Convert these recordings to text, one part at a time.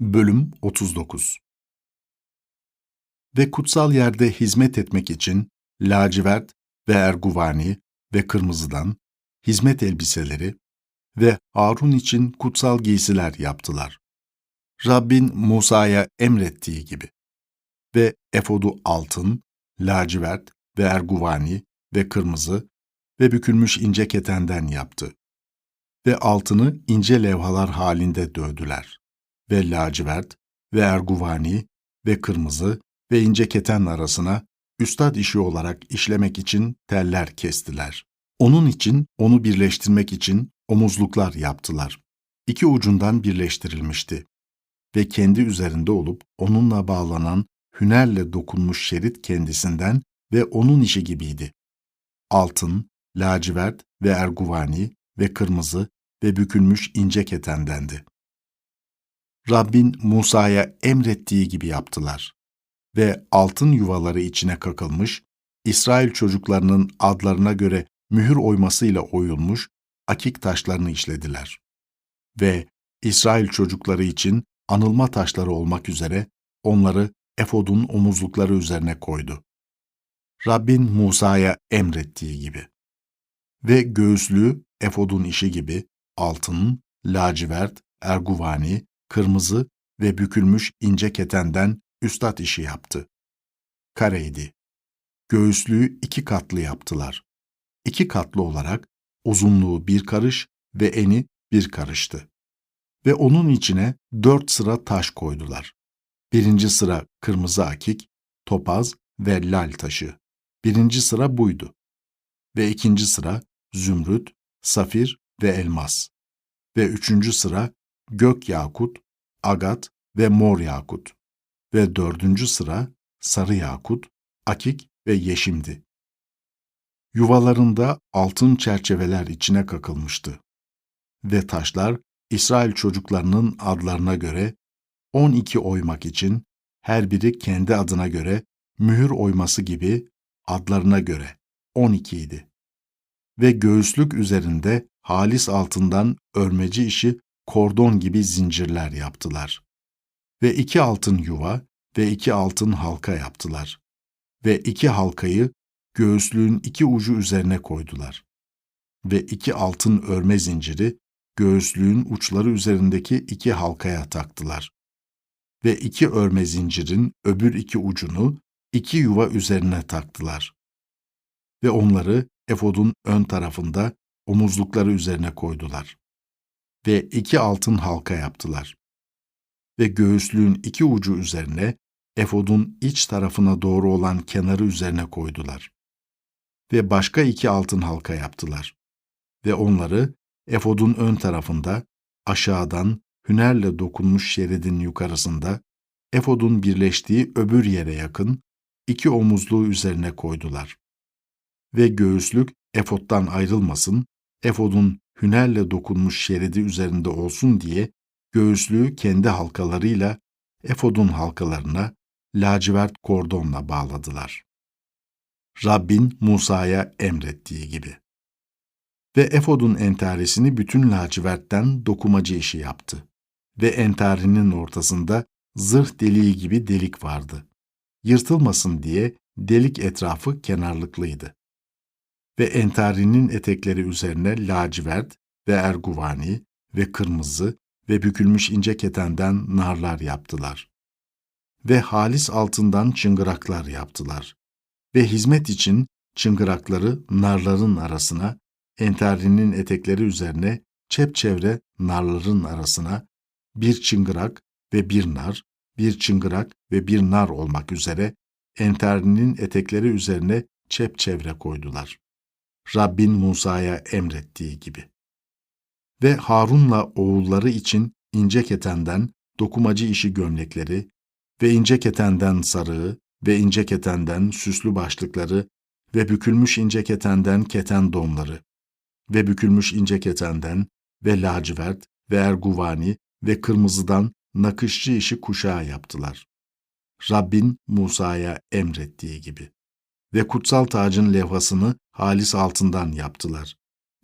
Bölüm 39 Ve kutsal yerde hizmet etmek için lacivert ve erguvani ve kırmızıdan hizmet elbiseleri ve Harun için kutsal giysiler yaptılar. Rabbin Musa'ya emrettiği gibi. Ve efodu altın, lacivert ve erguvani ve kırmızı ve bükülmüş ince ketenden yaptı. Ve altını ince levhalar halinde dövdüler ve lacivert ve erguvani ve kırmızı ve ince keten arasına üstad işi olarak işlemek için teller kestiler. Onun için onu birleştirmek için omuzluklar yaptılar. İki ucundan birleştirilmişti ve kendi üzerinde olup onunla bağlanan hünerle dokunmuş şerit kendisinden ve onun işi gibiydi. Altın, lacivert ve erguvani ve kırmızı ve bükülmüş ince ketendendi. Rabbin Musa'ya emrettiği gibi yaptılar. Ve altın yuvaları içine kakılmış, İsrail çocuklarının adlarına göre mühür oymasıyla oyulmuş akik taşlarını işlediler. Ve İsrail çocukları için anılma taşları olmak üzere onları efodun omuzlukları üzerine koydu. Rabbin Musa'ya emrettiği gibi. Ve göğüslüğü efodun işi gibi altın, lacivert, erguvani, kırmızı ve bükülmüş ince ketenden üstad işi yaptı. Kareydi. Göğüslüğü iki katlı yaptılar. İki katlı olarak uzunluğu bir karış ve eni bir karıştı. Ve onun içine dört sıra taş koydular. Birinci sıra kırmızı akik, topaz ve lal taşı. Birinci sıra buydu. Ve ikinci sıra zümrüt, safir ve elmas. Ve üçüncü sıra gök yakut, agat ve mor yakut ve dördüncü sıra sarı yakut, akik ve yeşimdi. Yuvalarında altın çerçeveler içine kakılmıştı. Ve taşlar İsrail çocuklarının adlarına göre 12 oymak için her biri kendi adına göre mühür oyması gibi adlarına göre 12 idi. Ve göğüslük üzerinde halis altından örmeci işi kordon gibi zincirler yaptılar. Ve iki altın yuva ve iki altın halka yaptılar. Ve iki halkayı göğüslüğün iki ucu üzerine koydular. Ve iki altın örme zinciri göğüslüğün uçları üzerindeki iki halkaya taktılar. Ve iki örme zincirin öbür iki ucunu iki yuva üzerine taktılar. Ve onları efodun ön tarafında omuzlukları üzerine koydular ve iki altın halka yaptılar. Ve göğüslüğün iki ucu üzerine, efodun iç tarafına doğru olan kenarı üzerine koydular. Ve başka iki altın halka yaptılar. Ve onları efodun ön tarafında, aşağıdan hünerle dokunmuş şeridin yukarısında, efodun birleştiği öbür yere yakın, iki omuzluğu üzerine koydular. Ve göğüslük efottan ayrılmasın, efodun hünerle dokunmuş şeridi üzerinde olsun diye göğüslüğü kendi halkalarıyla efodun halkalarına lacivert kordonla bağladılar. Rabbin Musa'ya emrettiği gibi. Ve efodun entarisini bütün lacivertten dokumacı işi yaptı. Ve entarinin ortasında zırh deliği gibi delik vardı. Yırtılmasın diye delik etrafı kenarlıklıydı ve entarinin etekleri üzerine lacivert ve erguvani ve kırmızı ve bükülmüş ince ketenden narlar yaptılar. Ve halis altından çıngıraklar yaptılar. Ve hizmet için çıngırakları narların arasına, entarinin etekleri üzerine çepçevre narların arasına bir çıngırak ve bir nar, bir çıngırak ve bir nar olmak üzere entarinin etekleri üzerine çepçevre koydular. Rabbin Musa'ya emrettiği gibi. Ve Harun'la oğulları için ince ketenden dokumacı işi gömlekleri ve ince ketenden sarığı ve ince ketenden süslü başlıkları ve bükülmüş ince ketenden keten donları ve bükülmüş ince ketenden ve lacivert ve erguvani ve kırmızıdan nakışçı işi kuşağı yaptılar. Rabbin Musa'ya emrettiği gibi ve kutsal tacın levhasını halis altından yaptılar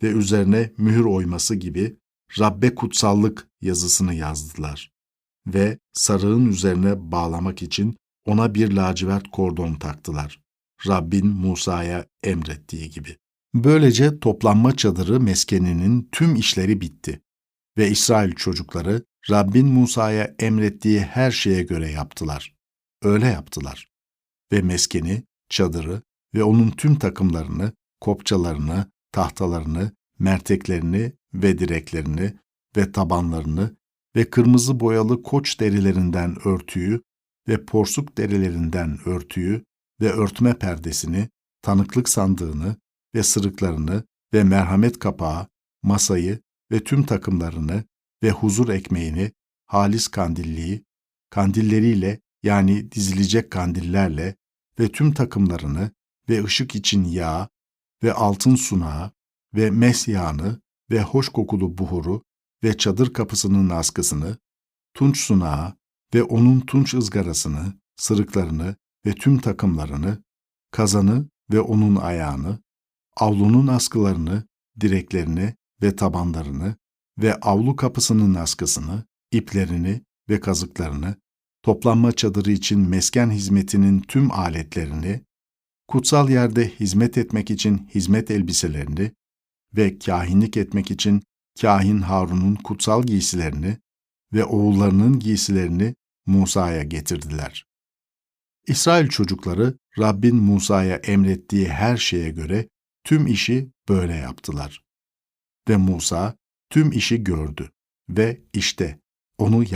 ve üzerine mühür oyması gibi Rabbe kutsallık yazısını yazdılar. ve sarığın üzerine bağlamak için ona bir lacivert kordon taktılar. Rabbin Musa'ya emrettiği gibi. Böylece toplanma çadırı meskeninin tüm işleri bitti ve İsrail çocukları Rabbin Musa'ya emrettiği her şeye göre yaptılar. Öyle yaptılar. Ve meskeni, çadırı ve onun tüm takımlarını, kopçalarını, tahtalarını, merteklerini ve direklerini ve tabanlarını ve kırmızı boyalı koç derilerinden örtüyü ve porsuk derilerinden örtüyü ve örtme perdesini, tanıklık sandığını ve sırıklarını ve merhamet kapağı, masayı ve tüm takımlarını ve huzur ekmeğini, halis kandilliği, kandilleriyle yani dizilecek kandillerle ve tüm takımlarını ve ışık için yağ ve altın sunağı ve mes yağını ve hoş kokulu buhuru ve çadır kapısının askısını, tunç sunağı ve onun tunç ızgarasını, sırıklarını ve tüm takımlarını, kazanı ve onun ayağını, avlunun askılarını, direklerini ve tabanlarını ve avlu kapısının askısını, iplerini ve kazıklarını, toplanma çadırı için mesken hizmetinin tüm aletlerini, kutsal yerde hizmet etmek için hizmet elbiselerini ve kahinlik etmek için kahin Harun'un kutsal giysilerini ve oğullarının giysilerini Musa'ya getirdiler. İsrail çocukları Rabbin Musa'ya emrettiği her şeye göre tüm işi böyle yaptılar. Ve Musa tüm işi gördü ve işte onu yaptı.